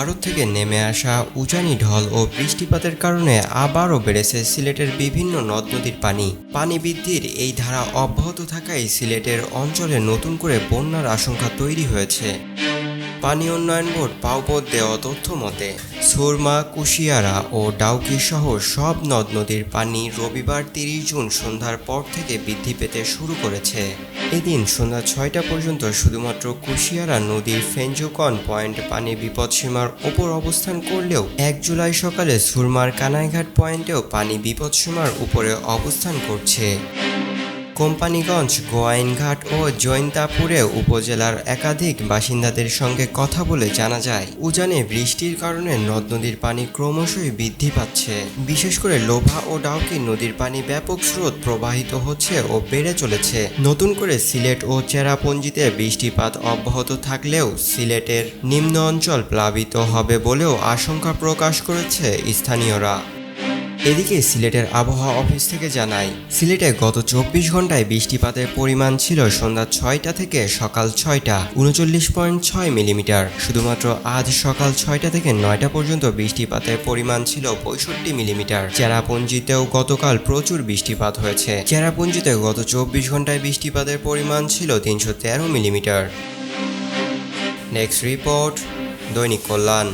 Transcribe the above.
ভারত থেকে নেমে আসা উজানি ঢল ও বৃষ্টিপাতের কারণে আবারও বেড়েছে সিলেটের বিভিন্ন নদ নদীর পানি। পানি বৃদ্ধির এই ধারা অব্যাহত থাকায় সিলেটের অঞ্চলে নতুন করে বন্যার আশঙ্কা তৈরি হয়েছে। পানি উন্নয়ন বোর্ড পাওপদ দেওয়া তথ্য মতে, সুরমা, কুশিয়ারা ও ডাউকি সহ সব নদ নদীর পানি রবিবার তিরিশ জুন সন্ধ্যার পর থেকে বৃদ্ধি পেতে শুরু করেছে। এদিন সন্ধ্যা ছয়টা পর্যন্ত শুধুমাত্র কুশিয়ারা নদীর ফেঞ্জুকন পয়েন্ট পানি বিপদসীমার ওপর অবস্থান করলেও এক জুলাই সকালে সুরমার কানাইঘাট পয়েন্টেও পানি বিপদসীমার উপরে অবস্থান করছে। কোম্পানিগঞ্জ, গোয়াইনঘাট ও জৈন্তাপুরে উপজেলার একাধিক বাসিন্দাদের সঙ্গে কথা বলে জানা যায়, উজানে বৃষ্টির কারণে নদ নদীর পানি ক্রমশই বৃদ্ধি পাচ্ছে। বিশেষ করে লোভা ও ডাউকি নদীর পানি ব্যাপক স্রোত প্রবাহিত হচ্ছে ও বেড়ে চলেছে। নতুন করে সিলেট ও চেরাপুঞ্জিতে বৃষ্টিপাত অব্যাহত থাকলেও সিলেটের নিম্ন অঞ্চল প্লাবিত হবে বলেও আশঙ্কা প্রকাশ করেছে স্থানীয়রা। এদিকে সিলেটের আবহাওয়া অফিস থেকে জানায়, সিলেটে গত চব্বিশ ঘন্টায় বৃষ্টিপাতের পরিমাণ ছিল সন্ধ্যা ছয়টা থেকে সকাল ছয়টা, উনচল্লিশ পয়েন্ট ছয় মিলিমিটার। শুধুমাত্র আজ সকাল ছয়টা থেকে নয়টা পর্যন্ত বৃষ্টিপাতের পরিমাণ ছিল পঁয়ষট্টি মিলিমিটার। চেরাপুঞ্জিতেও গতকাল প্রচুর বৃষ্টিপাত হয়েছে। চেরাপুঞ্জিতে গত চব্বিশ ঘন্টায় বৃষ্টিপাতের পরিমাণ ছিল তিনশো তেরো মিলিমিটার। নেক্সট রিপোর্ট দৈনিক কল্যাণ।